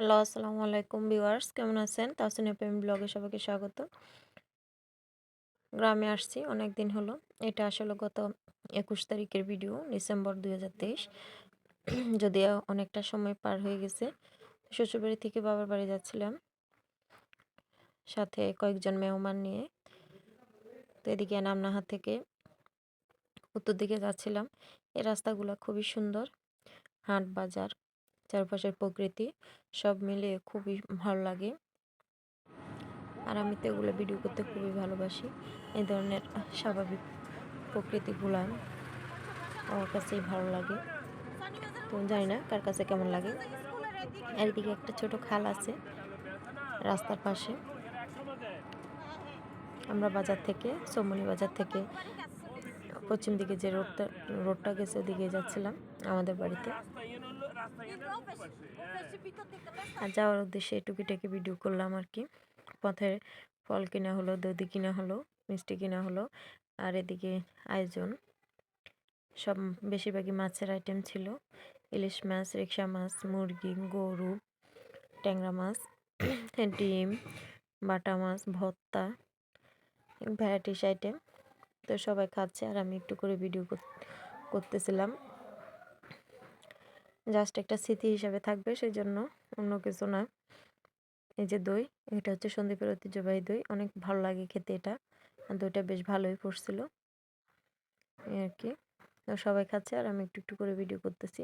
Hello, আসসালামু আলাইকুম viewers. কেমন আছেন? তাহসিন এফএম ব্লগে সবাইকে স্বাগত। গ্রামে আসছি অনেক দিন হলো। এটা আসলে গত একুশ তারিখের ভিডিও, ডিসেম্বর দু হাজার তেইশ। যদিও অনেকটা সময় পার হয়ে গেছে, শ্বশুরবাড়ি থেকে বাবার বাড়ি যাচ্ছিলাম। সাথে কয়েকজন মেহমান নিয়ে। তো এদিকে নামনাহাট থেকে উত্তর দিকে যাচ্ছিলাম। এই রাস্তাগুলো খুবই সুন্দর। হাট বাজার। চারপাশের প্রকৃতি সব মিলে খুবই ভালো লাগে। আর আমি তো এগুলো ভিডিও করতে খুবই ভালোবাসি। এই ধরনের স্বাভাবিক প্রকৃতিগুলো আমার কাছেই ভালো লাগে। তো জানি না কার কাছে কেমন লাগে। একদিকে একটা ছোট খাল আছে রাস্তার পাশে। আমরা বাজার থেকে, চমনি বাজার থেকে পশ্চিম দিকে যে রোডটা রোডটা গেছে ওদিকে যাচ্ছিলাম আমাদের বাড়িতে। আর যাওয়ার উদ্দেশ্যে টুকিটাকি ভিডিও করলাম আর কি। পথে ফল কিনা হলো দধি কিনা হলো মিষ্টি কিনা হলো আর এদিকে আয়োজন। সব বেশিরভাগই মাছের আইটেম ছিল। ইলিশ মাছ রিক্সা মাছ মুরগি গরু ট্যাংরা মাছ ডিম বাটা মাছ ভর্তা ভ্যারাইটিস আইটেম তো সবাই খাচ্ছে আর আমি একটু করে ভিডিও করতেছিলাম। জাস্ট একটা স্মৃতি হিসাবে থাকবে সেই জন্য অন্য কিছু না। এই যে দই, এটা হচ্ছে সন্দীপের ঐতিহ্যবাহী দই, অনেক ভালো লাগে খেতে এটা। দইটা বেশ ভালোই পড়ছিল। এই আর কি। সবাই খাচ্ছে আর আমি একটু একটু করে ভিডিও করতেছি।